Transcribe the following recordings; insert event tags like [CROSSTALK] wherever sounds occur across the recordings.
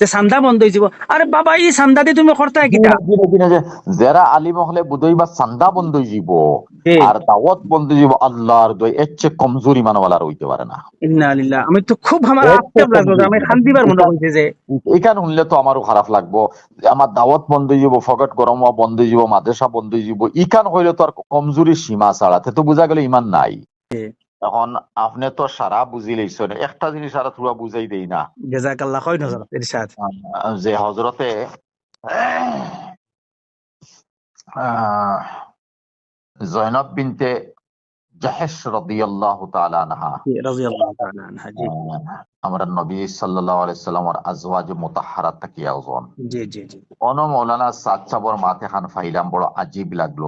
যে চান্দা বন্ধ হয়ে যাব। আরে বাবা এই চান্দা দিয়ে তুমি কিটা যে যারা আলিম হলে বুধই বা চান্দা বন্ধ হয়ে যাব। আর দাওয়াত বন্ধ হয়ে যাব আল্লাহর দই এর চেয়ে কমজোরি মানওয়ালার হইতে পারে না। ইন্না লিল্লাহ। আমি তো খুব আমার এক আক্ষেপ লাগল যে আমি মনে যে। এখান শুনলে তো আমারও খারাপ লাগবো। আমার দাওয়াত বন্ধ হয়ে যাব ফকট গরম হওয়া বন্ধ হয়ে যাব মাদ্রাসা বন্ধ হয়ে যাব। ইখান হইলে তো আর কমজোরির সীমা ছাড়া। তো বোঝা গেল ইমান নাই। এখন আপনি তো সারা বুঝি লইছেন একটা জিনিস আর থোড়া বুঝাই দেই না। জাজাকাল্লাহ নজর ইরশাদ যে হজরতে জয়নব বিনতে জাহেশ রাদিয়াল্লাহু তাআলা আনহা। রাদিয়াল্লাহু তাআলা আনহা জি। আমরা নবী সাল্লাল্লাহু আলাইহি সাল্লামের আজওয়াজ মুতাহহারাত তাকিয়া ওজন। জি জি জি। অন মৌলানা সাদ সাবর মাথে খান ফাইলাম বড় আজীব লাগল।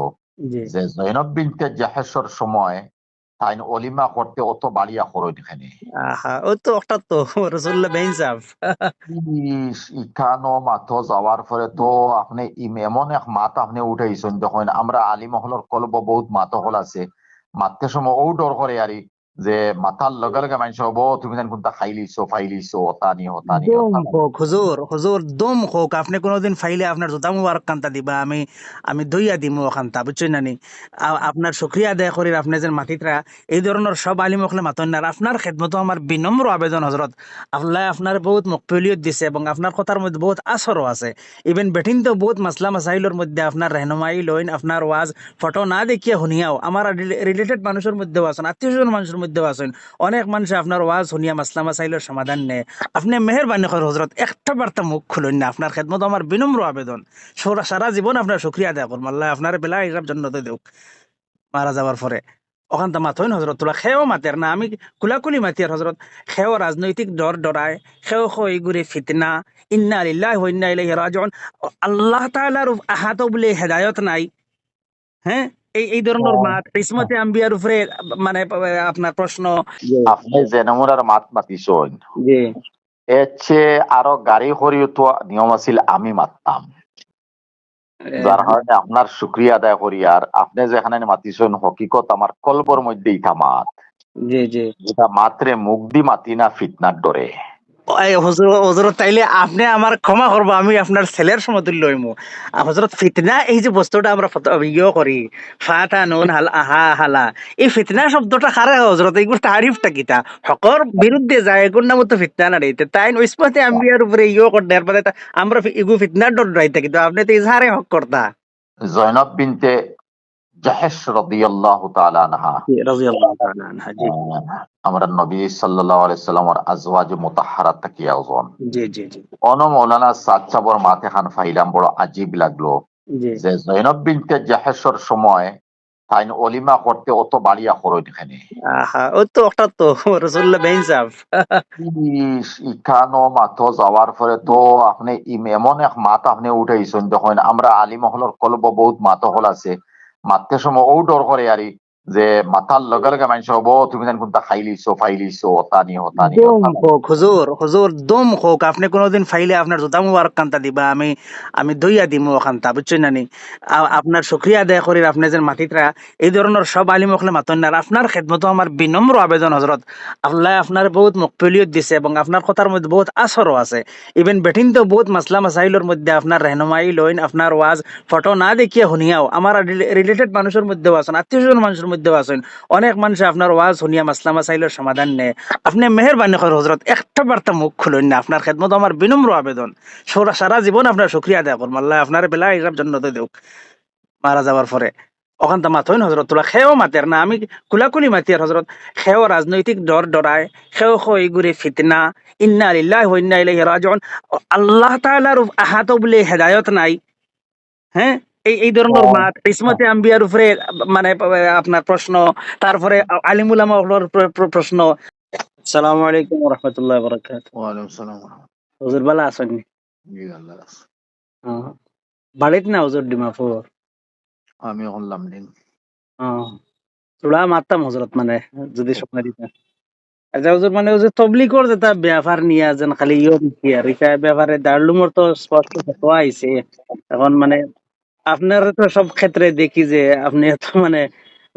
যে জৈনব বিনতে জাহেশর সময় তাইন অলিমা করতে অত বাড়িয়া করো এখানে আহা ও তো একটা তো রসুল্লা বেইন সাহেব ইস, ইখানো মাথো যাওয়ার পরে তো আপনি এমন এক মাত আপনি উঠাইছেন যখন আমরা আলিমহলের কলব বহুত মাত হল আছে। মাততে সময় ও ডর করে আরি যে মাথার লগে লগে মানুষ হব তুমি জানি কোনটা খাই লিছো ফাই লিছো অতানি হোক হুজুর হুজুর দম হোক আপনি কোনোদিন ফাইলে আপনার জোতা মুবারক কান্তা দিবা আমি আমি দইয়া দিমু ওখানটা বুঝছেন নানি আপনার শুক্রিয়া আদায় করি আপনি যে মাতিতরা এই ধরনের সব আলিম হকলে মাতন না আপনার খেদমত আমার বিনম্র আবেদন হজরত আল্লাহ আপনার বহুত মকবুলিয়ত দিছে এবং আপনার কথার মধ্যে বহুত আসরও আছে। ইভেন বেঠিন তো বহুত মাসলা মাসাইলের মধ্যে আপনার রেহনুমাই লইন আপনার ওয়াজ ফটো না দেখিয়ে শুনিয়াও আমার রিলেটেড মানুষের মধ্যেও আছেন আত্মীয় মানুষের মধ্যেও আছেন। অনেক মানুষ আপনার ওয়াজ শুনিয়া মাসলা মাসাইলের সমাধান নেয়। আপনি মেহরবানি করে হজরত একটা বার্তা মুখ খুলুন না। আপনার খেদমত আমার বিনম্র আবেদন। সারা জীবন আপনার শুক্রিয়া আদায় করুন। আল্লাহ আপনার বেলা হিসাব জন্নতে দেউক। মারা যাওয়ার পরে। ওখান তো মাথইন হজরত তোলা খেয়েও মাতের না। আমি কুলাকুলি মাতি আর হজরত খেয়েও রাজনৈতিক ডর ডরায়। খেয়েও খই গুরে ফিতনা। ইন্না আলিল্লাহ ওয়া ইন্না ইলাইহি রাজিউন। আল্লাহ তাআলার আহাত বলে হেদায়ত নাই। হ্যাঁ? এই এই ধরনের। মাত আম্বিয়ার উপরে মানে আপনার প্রশ্ন আপনি যে নমুনার মাত মাতিছেন জি। এর চেয়ে আরও গাড়ি তো নিয়ম আছিল আমি মাততাম। যার কারণে আপনার শুক্রিয়া আদায় করি আর আপনি যেখানে মাতিছেন হকিকত আমার কল্পর মধ্যে ইটা মাত। জি জি। এটা মাত্রে মুখ দি মাতি না ফিতনার ডরে এই হুজুর হুজুর তাইলে আপনি আমার ক্ষমা করব, আমি আপনার ছেলের সমতুল্য হইমু আর হজরত, ফিতনা, এই যে বস্তুটা আমরা ইয়ে করি। ফাটা নুন আহা, হালা। এই ফিতনা শব্দটা খারে হজরত? এইগুলো তারিফটা কিতা? হকর বিরুদ্ধে যায় এগুর নাম তো ফিতনা না রইতে তাই ওইসমতে আম্বিয়ার উপরে ইয়ে করতে তা আমরা এগু ফিতনার ডর রাইতে কিন্তু আপনি তো ইজহারে হক করতা। জয়নব বিনতে জাহেশ রাদিয়াল্লাহু আহ, আমরা নবী সাল্লাল্লাহু আলাইহি সাল্লামের আজওয়াজ মুতাহহারাত তাকিয়া ওজন জি জি জি। অন মৌলানা সাদ সাবর মাথে খান ফাইলাম বড় আজীব লাগল যে জৈনব বিনতে জাহেশর সময় তাইন অলিমা করতে অত বাড়িয়া এখানে তো একটা তো রসুল্লাহ বেইন সাহেব। ইখানো মাথো যাওয়ার পরে তো আপনি এমন এক মাত আপনি উঠাইছেন যখন আমরা আলী মহলের কলব বহুত মাত হল আছে। মাততে সময় ও ডর করে আরি। যে মাথার লগে লগে মানুষ হব তুমি জানি কোনটা খাই লিছো ফাই লিছো অতানি হোক হুজুর হুজুর দম হোক আপনি কোনোদিন ফাইলে আপনার জোতা মুবারক কান্তা দিবা আমি আমি দইয়া দিমু ওখানটা বুঝছেন নানি আপনার শুক্রিয়া আদায় করি আপনি যে মাতিতরা এই ধরনের সব আলিম হকলে মাতন না আপনার খেদমত আমার বিনম্র আবেদন হজরত আল্লাহ আপনার বহুত মকবুলিয়ত দিছে এবং আপনার কথার মধ্যে বহুত আসরও আছে। ইভেন বেঠিন তো বহুত মাসলা মাসাইলের মধ্যে আপনার রেহনুমাই লইন আপনার ওয়াজ ফটো না দেখিয়ে শুনিয়াও। আমার রিলেটেড মানুষের মধ্যেও আছেন আত্মীয় মানুষের মধ্যেও আছেন। অনেক মানুষ আপনার ওয়াজ শুনিয়া মাসলা মাসাইলের সমাধান নেয় আপনি মেহরবানি করে হজরত একটা বার্তা মুখ খুলুন না। আপনার খেদমত আমার বিনম্র আবেদন। সারা জীবন আপনার শুক্রিয়া আদায় করুন। আল্লাহ আপনার বেলা হিসাব জন্নতে দেউক। মারা যাওয়ার পরে। ওখান তো মাথইন হজরত তোলা খেয়েও মাতের না। আমি কুলাকুলি মাতি আর হজরত খেয়েও রাজনৈতিক ডর ডরায়। খেয়েও খই গুরে ফিতনা। ইন্না আলিল্লাহ ওয়া ইন্না ইলাইহি রাজিউন। আল্লাহ তাআলার আহাত বলে হেদায়ত নাই। হ্যাঁ? এই এই ধরনের। মাত কিসমতে আম্বিয়ার উপরে মানে আপনার প্রশ্ন তারপরে আলিমুল আমলের প্রশ্ন। আসসালামু আলাইকুম রাহমাতুল্লাহি সালাম। হুজুর ভালো আছেন। বাড়িত না হুজুর ডিমাপুর আমি হলাম দিন। মারতাম হজরত মানে যদি সময় দিতেন আচ্ছা হুজুর মানে হুজুর তবলিগর যেটা ব্যাপার নিয়ে যেন খালি ইয়ে আর ব্যাপারে দারলুমর তো স্পষ্ট হওয়া আইছে এখন মানে আপনার তো সব ক্ষেত্রে দেখি যে আপনি তো মানে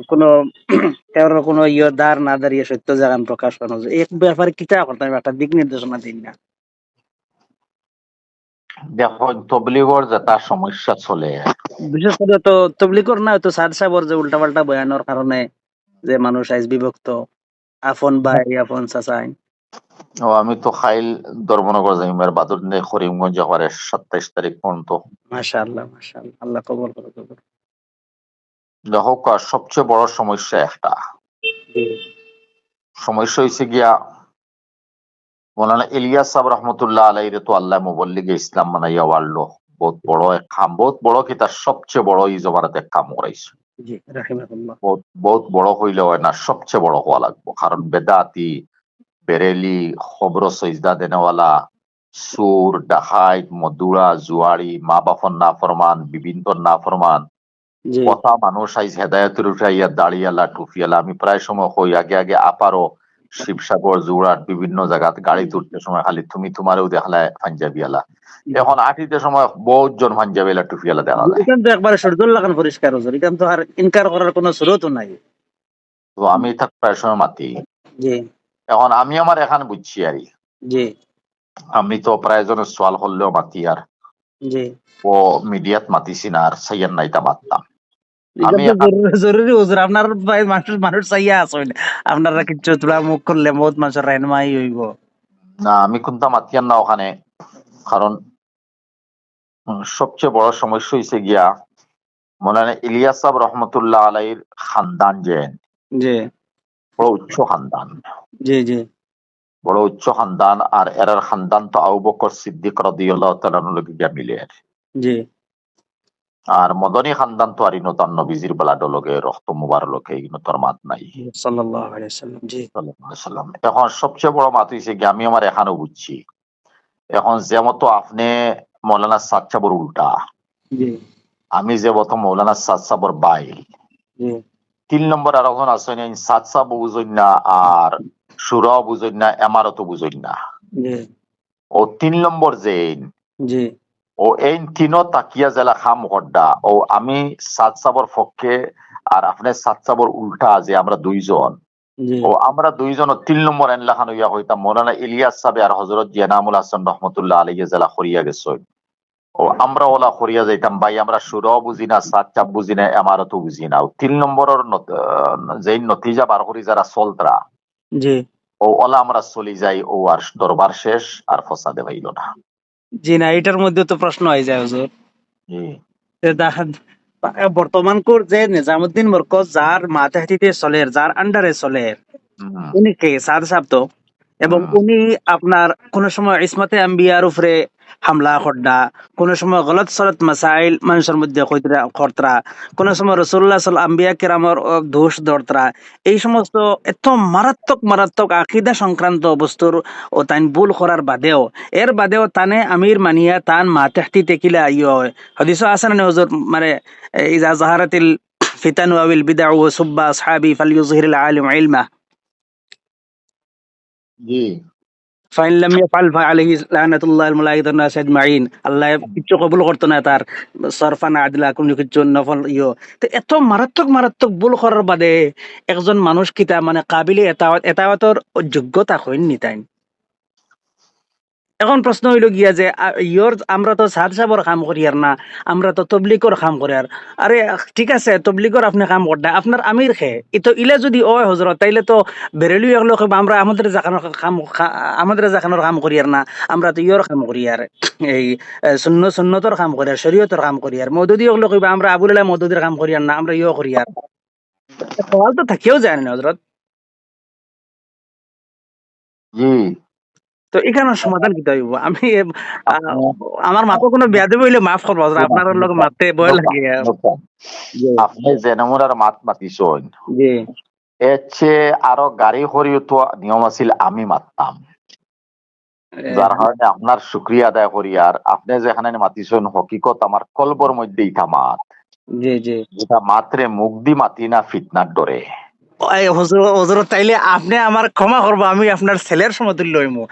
কোনো [CLEARS THROAT] কারোর কোনো ইয়ে দাঁড় না দাঁড়িয়ে সত্য জাগান প্রকাশ করানো যায়। এক ব্যাপারে কি কিটা করতাম একটা দিক নির্দেশনা দিন না। দেখুন তবলিগর যেটা সমস্যা চলে। বিশেষ করে তো তবলিগর না তো সাদ সাহেবর যে উল্টাপাল্টা বয়ানোর কারণে যে মানুষ আইজ বিভক্ত। আপন ভাই আপন চাচাই। ও আমি তো খাইল ধর্মনগর জামিমের বাদুর নে করিমগঞ্জ যাওয়ার সাতাইশ তারিখ পর্যন্ত। মাশাআল্লাহ মাশাআল্লাহ। আল্লাহ কবুল করে কবুল দেখো কা সবচেয়ে বড় সমস্যা একটা। জি। সমস্যা হয়েছে গিয়া মৌলানা ইলিয়াস সাহেব রহমতুল্লাহ আলাইরে তো আল্লাহ মুবল্লিগে ইসলাম বানাইয়া ওয়ারলো বহুত বড় এক কাম বহুত বড় কি তার সবচেয়ে বড় এই জমানাতে কাম করাইছে। জি রাহিমাহুল্লাহ। বহুত বহুত বড় হইলে হয় না সবচেয়ে বড় হওয়া লাগবো। কারণ বেদাতি বেরেলি খবর সজদা দেনেওয়ালা সুর ডাহাইত মদুরা জুয়ারি মা বাপন না ফরমান বিভিন্ন না ফরমান কথা মানুষ আইজ হেদায়তের উঠাইয়া দাঁড়িয়ালা টুফিয়ালা আমি প্রায় সময় হই আগে আগে আপারও শিবসাগর জুড়াট বিভিন্ন জায়গাত গাড়ি তুলতে সময় খালি তুমি তোমারও পাঞ্জাবিয়ালা। এখন আটিতে সময় বহুত জন পাঞ্জাবিয়ালা টুফিয়ালা দেখা যায় এখান তো একবারে সরদুল লাগান পরিষ্কার হজুর এখান তো আর ইনকার করার কোনো সুরতও নাই। তো আমি থাক প্রায় সময় মাতি। জি। এখন আমি আমার এখানে বুঝছি আর জি। আমি তো প্রায় জনের সোয়াল করলেও মাতি আর। জি। ও মিডিয়াত মাতিছি না আর সাইয়ার নাইতা মাততাম আমি তো জরুরি- জরুরি হুজুর। আপনার মানুষ মানুষ চাইয়া আছেন আপনারা কিচ্ছু তোলা মুখ করলে বহুত মানুষের রায়নমাই হইব। না আমি কিন্তু মাতিয়ার না ওখানে। কারণ সবচেয়ে বড় সমস্যা গিয়া মৌলানা ইলিয়াস সাহেব রহমতুল্লাহ আলাইর খানদান যে বড় উচ্চ খানদান। জি জি। বড় উচ্চ খানদান আর এরার খানদান তো আবু বকর সিদ্দিক রাদিয়াল্লাহু তাআলা লগে গিয়া মিলে। আর। জি। আর মদনী খানদান তো আর ইনো তার নবীজির বেলাড লগে রক্ত মুবার লগে ইনো তোর মাত নাই। সাল্লাল্লাহু আলাইহি সাল্লাম জি। সাল্লাল্লাহু আলাইহি সাল্লাম। এখন সবচেয়ে বড় মাত হয়েছে কি আমি আমার এখানেও বুঝছি। এখন যে মতো আপনি মৌলানা সাদ সাহেবের উল্টা জি। আমি যে মতো মৌলানা সাদ সাহেবের বাই জি। তিন নম্বর আর এখন আছে সাদ না আর সুরাও বুঝইন না এমারতও বুঝইন না। ও তিন নম্বর যে ও এই তিনও তাকিয়া জেলা খাম হড্ডা ও আমি সাদ সাবর পক্ষে আর আপনার সাদ সাবর উল্টা যে আমরা দুইজন। ও আমরা দুইজন ও তিন নম্বর এনলাখান হইয়া হইতাম। মৌলানা ইলিয়াস সাবে আর হজরত জিয়ানামুল হাসান রহমতুল্লাহ আলিয়া জেলা খরিয়া গেছে। ও আমরা ওলা খরিয়া যাইতাম। ভাই আমরা সুরাও বুঝি না সাত চাপ বুঝি না এমারতও বুঝি না। তিন নম্বরের যেই নতিজা বার করি যারা চলতরা। জি। ও ওলা আমরা চলি যাই ও আর দরবার শেষ আর ফসাদে পাইল না। জি না এটার মধ্যে তো প্রশ্ন হয়ে যায় হুজুর। জি। যে দা- বর্তমান কোর যে নিজামুদ্দিন মরকজ যার মাথাহাতিতে চলের যার আন্ডারে চলের হুম, উনি কে? সাদ সাহেব তো? এবং। উনি আপনার কোন সময় ইসমতে আম্বিয়ার উপরে হামলা খড্ডা কোন সময় গলত সলত মাসাইল মানুষের মধ্যে খরতরা কোন সময় রসুল্লাহ সাল আম্বিয়া কেরামর দোষ দরতরা এই সমস্ত এত মারাত্মক মারাত্মক আকিদা সংক্রান্ত বস্তুর ও তাইন ভুল করার বাদেও এর বাদেও তানে আমির মানিয়া তান মাতেহতি তেকিলা ইয় হদিস আছে না হুজুর? মানে ইজা জাহারাতিল ফিতানু আবিল বিদা ও সুব্বা আসহাবি ফালিউজহিরুল আলিম ইলমা। জি। ফাইন লাম ইয়াফআল ফাআলাইহি লানাতুল্লাহিল মালাইকাতুন নাস আজমাইন। আল্লাহ কিচ্ছু কবুল করতো না তার। সরফান আদলা, কোনো কিছু নফল ইয়ো। তো এত মারাত্মক মারাত্মক ভুল করার বাদে একজন মানুষ কিতা মানে কাবিলে এতাওয়াত, এতাওয়াতর যোগ্যতা হইন নি এখন প্রশ্ন হইল গিয়া যে ইয়োর আমরা তো সাদ সাবর কাম করি আর না, আমরা তো তবলিগর কাম করি আর। আরে, ঠিক আছে, তবলিগর আপনি কাম করতে আপনার আমির খে ইতো ইলে যদি ও হজরত তাইলে তো বেরেলি এগুলো আমরা আমাদের জাকানোর কাম আমাদের জাকানোর কাম করি আর না, আমরা তো ইয়োর কাম করি আর। এই শূন্য সুন্নতর কাম করি আর শরীয়তর কাম করি আর, মদুদি ওগুলো কইবা আমরা আবুল্লাহ মদুদির কাম করি আর না, আমরা ইয়ো করি আর। সওয়াল তো থাকিও যায় না হজরত জি তো এখানে সমাধান কি হইব? আমি আমার মাথা কোনো বেয়া দেবে হইলে মাফ করব আপনার লোক মারতে ভয় লাগে। আপনি যে নমুনার মাত মাতিছেন জি। এর চেয়ে আরও গাড়ি করিও তো নিয়ম আছিল আমি মাততাম। যার কারণে আপনার শুক্রিয়া আদায় করি আর আপনি যেখানে মাতিছেন হকিকত আমার কলবর মধ্যে ইটা মাত। জি জি। যেটা মাত্রে মুখ দি মাতি না ফিতনার ডরে হজরত তাইলে আপনি আমার ক্ষমা করব আমি আপনার ছেলের সমতুল্য হইমু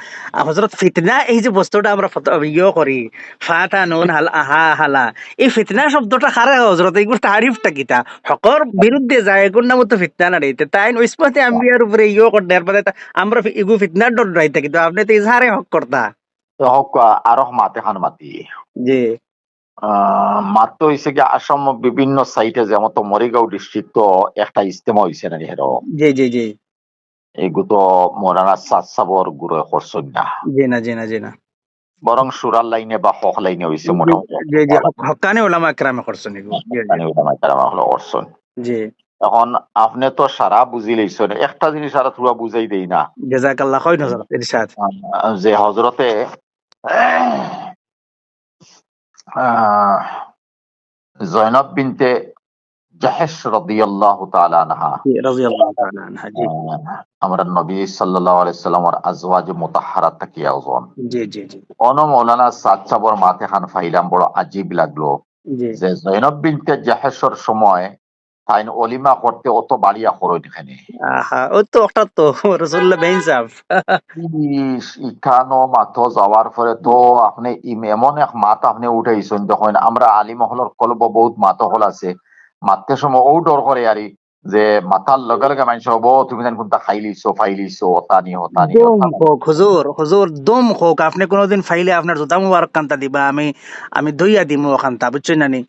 হজরত ফিতনা এই যে বস্তুটা আমরা ইয়ে করি ফাটা নুন আহা হালা। এই ফিতনা শব্দটা খারে হজরত এইগুলো তারিফটা কিতা? হকর বিরুদ্ধে যায় এগুর নাম তো ফিতনা না রইতে তাই ওইসমতে আম্বিয়ার উপরে ইয়ে করতে এর বাদে তা- আমরা এগু ফিতনার ডর রাইতে কিন্তু আপনি তো ইজহারে হক করতা। হক আরও মাতে খান মাতি জি। মাত্র হয়েছে কি আসাম বিভিন্ন সাইটে যেমন তো মরিগাঁও ডিস্ট্রিক্ট তো একটা ইস্তেমা হয়েছে না হেরো জি জি জি। এইগু তো মরানা সাত সাবর গুরু করছেন না জি না জি না জি না। বরং সুরার লাইনে বা হক লাইনে হয়েছে মোটামুটি। জি জি হক- হক্কানি ওলামা একরামে করছেন এগুলো জি, হলো করছেন এখন আপনি তো সারা বুঝি লইছেন একটা জিনিস আর তুরা বুঝাই দেই না। জাজাকাল্লাহ কই নজর ইরশাদ যে হজরতে জয়নব বিনতে জাহেশ রাদিয়াল্লাহু তাআলা আনহা। জি রাদিয়াল্লাহু তাআলা আনহা জি। আমরা নবী সাল্লাল্লাহু আলাইহি সাল্লামের আজওয়াজ মুতাহহারাত তাকিয়া একজন জি জি জি। অন মাওলানা সাচ্চাবর মাতে খান ফাইলাম বড় আজীব লাগল যে জয়নব বিনতে জাহেশর সময় তাই অলিমা করতে অত বাড়িয়া খরচ এখানে। ও তো তো বেইন সাহেব। ইখানো মাথো যাওয়ার পরে তো আপনি এমন এক মাত আপনি উঠাইছেন দেখেন আমরা আলিমহলের কলব বহুত মাতহল আছে। মাততে সময় ও ডর করে আরি। যে মাথার লগে লগে মানুষ হব তুমি জানি কোনটা খাই লিছো ফাই লিছো অতানি অতানি হুজুর হুজুর দম হোক আপনি কোনোদিন ফাইলে আপনার জুতা মুবারক কান্তা দিবা আমি আমি দইয়া দিমু ওখানটা বুঝছেন নানি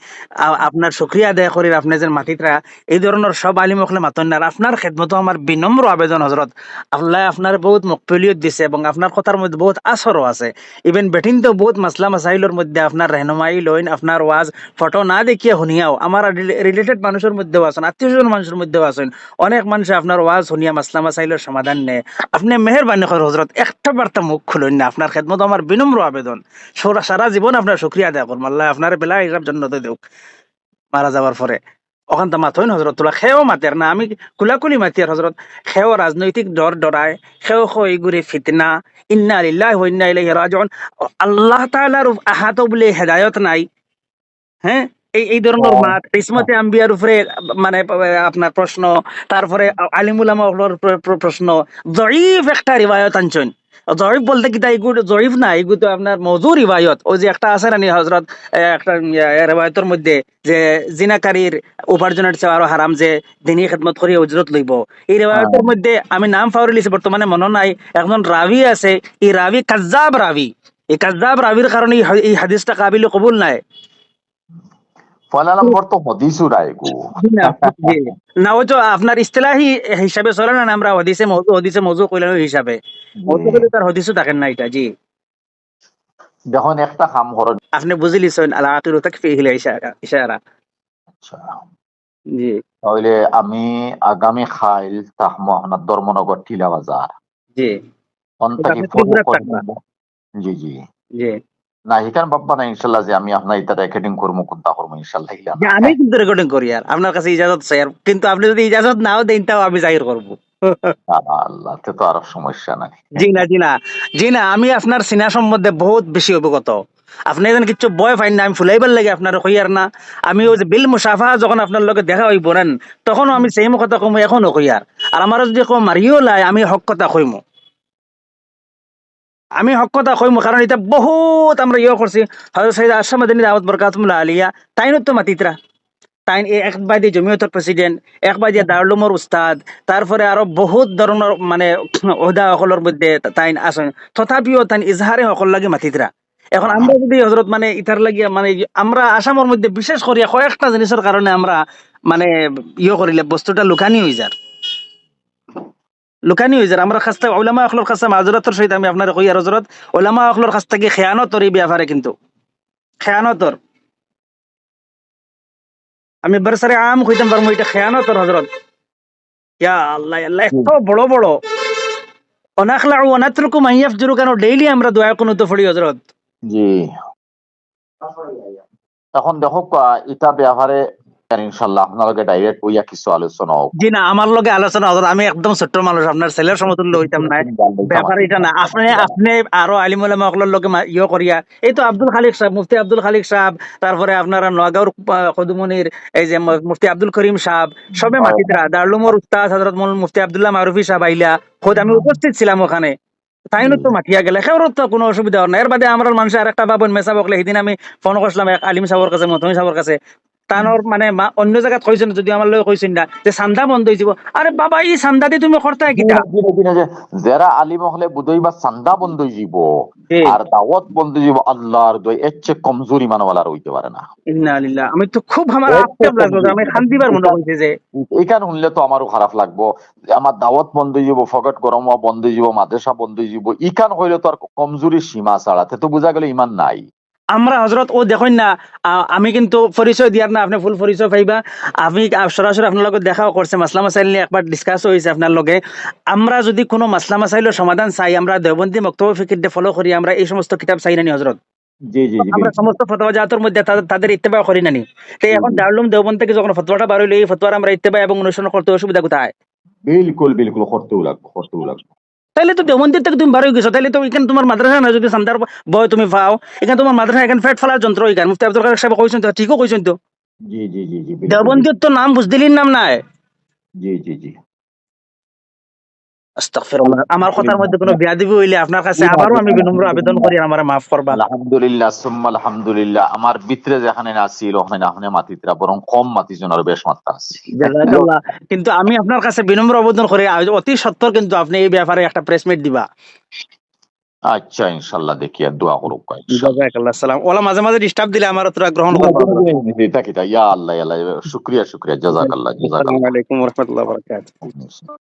আপনার শুক্রিয়া আদায় করি আপনি যে মাতিতরা এই ধরনের সব আলিম হকলে মাতন না আপনার খেদমতো আমার বিনম্র আবেদন হজরত আল্লাহ আপনার বহুত মকবুলিয়ত দিছে এবং আপনার কথার মধ্যে বহুত আসরও আছে। ইভেন বেটিন তো বহুত মাসলা মাসাইলের মধ্যে আপনার রেহনমাই লইন আপনার ওয়াজ ফটো না দেখিয়ে শুনিয়াও আমার রিলেটেড মানুষের মধ্যেও আছেন আত্মীয় মানুষের মধ্যেও আছেন। অনেক মানুষ আপনার ওয়াজ শুনিয়া মাসলা মাসাইলের সমাধান নেয় আপনি মেহরবানি করে হজরত একটা বার্তা মুখ খুলুন না। আপনার খেদমত, আমার বিনম্র আবেদন। সারা- জীবন আপনার শুক্রিয়া আদায় করুন। আল্লাহ আপনার বেলা হিসাব জন্নত দেউক। মারা যাওয়ার পরে। ওখান তো মাথইন হজরত তোলা খেয়েও মাতের না। আমি কুলাকুলি মাতি আর হজরত খেয়েও রাজনৈতিক ডর ডরায় খেয়েও খই গুরি ফিতনা। ইন্না লিল্লাহ ওয়া ইন্না ইলাইহি রাজিউন। আল্লাহ তাআলার আহাত বলে হেদায়েত নাই। হ্যাঁ? এই এই ধরনের হ্যাঁ। মাত ইসমতে আম্বিয়ার উপরে মানে আপনার প্রশ্ন তারপরে প্রশ্ন জয়ীফ একটা রিবায়ত আনছেন। জয়ীফ বলতে কি তাই এগুলো জয়ীফ না এগুলো তো আপনার মজুর রিবায়ত। ওই যে একটা আছে না হজরত একটা রেবায়তের মধ্যে যে জিনাকারীর উপার্জনের চেয়ে আরও হারাম যে দিনী খেদমত করি উজরত লইব। এই রেবায়তের মধ্যে আমি নাম ফাউরি লিছি বর্তমানে মনে নাই একজন রাবি আছে এই রাবি কাজ্জাব রাবি। এই কাজাব রাবির কারণে এই হাদিসটা কাবিল কবুল নাই। তো হদিসু রায়গু না। ওই তো আপনার ইস্তেলাহি হিসাবে চলে না আমরা হদিসে মৌজু হদিসে মৌজু কইলাম হিসাবে। তার হদিসও থাকেন না এটা জি। একটা কাম করেন আপনি বুঝি লিছেন আলা আকিরু তাকফি ইশারা ইশারা। আচ্ছা। জি। তাহলে আমি আগামী খাইল তাহ মোহাম্মদ ধর্মনগর টিলা বাজার। জি। অন্তাকি ফোন জি জি। জি। না এখানে ভাববা না ইনশাল্লাহ যে আমি আপনার এটা রেকর্ডিং করব কোনটা করব ইনশাল্লাহ আমি কিন্তু রেকর্ডিং করি আর আপনার কাছে ইজাজত চাই আর কিন্তু আপনি যদি ইজাজত নাও দেন তাও আমি জাহির করব। আল্লাহ তো আরও সমস্যা নাই। জি না জি না জি না আমি আপনার সিনা সম্বন্ধে বহুত বেশি অবগত। আপনি যেন কিছু বয় ফাইন না আমি ফুলাইবার লাগে আপনার কইয়ার না। আমি ওই যে বিল মুসাফা যখন আপনার লগে দেখা হইব না তখনও আমি সেম কথা কমু এখনও কইয়ার আর। আমার যদি কম মারিও লাই আমি হক কথা কইমু। আমি হক কথা কারণ এটা বহুত আমরা ইয়ে করছি সৈয়দ আশরাফ মাদানী দাওয়াত বরকাতুল্লাহ আলিয়া তাইন তো মাতিত্রা তাইন এক বাইদে জমিয়তর প্রেসিডেন্ট এক বাইদে দারুলুমর উস্তাদ তারপরে আরও বহুত ধরনের মানে [CLEARS THROAT] ওহদা সকলের মধ্যে তাইন আসেন তথাপিও তাইন ইজহারে সকল লাগে মাতিতরা এখন আমরা যদি হজরত মানে ইতার লাগিয়া মানে আমরা আসামের মধ্যে বিশেষ করিয়া কয়েকটা জিনিসের কারণে আমরা মানে ইয়ে করিলে বস্তুটা লুকানি হয়ে যার লুকানি হয়ে যার। আমরা খাস্তা ওলামা অখলোর খাস্তা মাজুরাতর সহিত আমি আপনার কই আর হজরত ওলামা অখলোর খাস্তা কি খেয়ানতর এই ব্যাপারে কিন্তু। খেয়ানতর। আমি বরসারে আম কইতাম পারব এটা খেয়ানতর হজরত ইয়া আল্লাহ আল্লাহ এত বড় বড়। অনাখলা অনাত্রকু মাইয়াফ জুরু কেন? ডেইলি আমরা দয়া কোনো তো ফড়ি হজরত জি। এখন দেখো এটা ব্যাপারে ইনশাল্লাহ আপনার ডাইরেক্ট ওইয়া কিছু আলোচনা হোক। জি না আমার লগে আলোচনা হজরত আমি একদম ছোট্ট মানুষ আপনার ছেলের সমতুল্য হইতাম না। ব্যাপার এটা না আপনি আপনি আরও আলিম উলামা সকলের লগে ইয়ে করিয়া এই তো আব্দুল খালিক সাহেব মুফতি আব্দুল খালিক সাহেব তারপরে আপনারা নোয়াগাঁওর কদুমনির এই যে মুফতি আব্দুল করিম সাহেব সবে দারলুমর উস্তাদ মুফতি আব্দুল্লাহ মারুফি সাহেব আইলা খোদ আমি উপস্থিত ছিলাম ওখানে। তাইনও তো মাতিয়া গেলে সেওর তো কোনো অসুবিধা হয় না। এর বাদে আমার মানুষ আর একটা বাবন মেসা বকলে সেদিন আমি ফোন করছিলাম এক আলিম সাহেবের কাছে মতমি সাহেবের কাছে। তানোর মানে অন্য জায়গাত কইছেন যদি আমার লগে কইছেন না যে চান্দা বন্ধ হয়ে যাব। আরে বাবা এই চান্দা দিয়ে তুমি করতে কিটা যারা আলিম হলে বুধই বা চান্দা বন্ধ হয়ে যাব। আর দাওয়াত বন্ধ হয়ে যাব আল্লাহর দই এর চেয়ে কমজোরি মানওয়ালার হইতে পারে না। ইন্না লিল্লাহ আমি তো খুব আমার আক্ষেপ লাগল আমি শান্তিবার মনে করছি যে। এইখান শুনলে তো আমারও খারাপ লাগবো। যে আমার দাওয়াত বন্ধ হয়ে যাব ফকট গরম হওয়া বন্ধ হয়ে যাব মাদ্রাসা বন্ধ হয়ে যাব ইখান হইলে তো আর কমজোরির সীমা ছাড়া তে তো বোঝা গেল ইমান নাই। আমরা হজরত ও দেখুন না আমি কিন্তু পরিচয় দিয়ার না আপনি ফুল পরিচয় পাইবা। আমি সরাসরি আপনার লগে দেখাও করছে মাসলা মাসাইল নিয়ে একবার ডিসকাস হয়েছে আপনার লগে। আমরা যদি কোনো মাসলা মাসাইলের সমাধান চাই আমরা দেওবন্দি মক্তব্য ফিকির ফলো করি আমরা এই সমস্ত কিতাব চাই নানি হজরত? আমরা সমস্ত ফতোয়া জাতের মধ্যে তাদের- ইত্তেবা করি নানি। এখন দারুলুম দেওবন্দ থেকে যখন ফতোয়াটা বার হইল এই ফতোয়ার আমরা ইত্তেবা এবং অনুসরণ করতে অসুবিধা কোথায় বিলকুল বিলকুল করতেও লাগবো করতেও লাগবো। তাইলে তো দেওবন্দির থেকে তুমি বার হয়ে গেছো তাহলে তো এখানে তোমার মাদ্রাসা না যদি সান্দার বয় তুমি পাও এখানে তোমার মাদ্রাসা এখানে ফেট ফেলার যন্ত্র এখানে মুফতি আব্দুল কাদের সাহেব কইছেন তো ঠিকও কইছেন তো। দেওবন্দির তো নাম বুঝদিলির নাম নাই জি জি জি আস্তাগফিরুল্লাহ। আমার কথার মধ্যে কোনো বিয়াদিবি হইলে আপনার কাছে আবারও আমি বিনম্র আবেদন করি আমার মাফ করবা। আলহামদুলিল্লাহ সুম্মা আলহামদুলিল্লাহ। আমার ভিতরে যেখানে ওখানে মাতিতরা বরং কম মাতিজন আর বেশ মাত্রা আছে। কিন্তু আমি আপনার কাছে বিনম্র আবেদন করি অতি সত্তর কিন্তু আপনি এই ব্যাপারে একটা প্রেস মিট দিবা। আচ্ছা ইনশাল্লাহ দেখি আর দোয়া করুক জাযাকাল্লাহ সালাম। ওলা মাঝে মাঝে ডিস্টার্ব দিলে আমার তোরা গ্রহণ করবা কিটা ইয়া আল্লাহ ইয়া আল্লাহ শুক্রিয়া শুক্রিয়া জাজাকাল্লাহ আসসালামু আলাইকুম ওয়া রাহমাতুল্লাহি ওয়া বারাকাতুহু।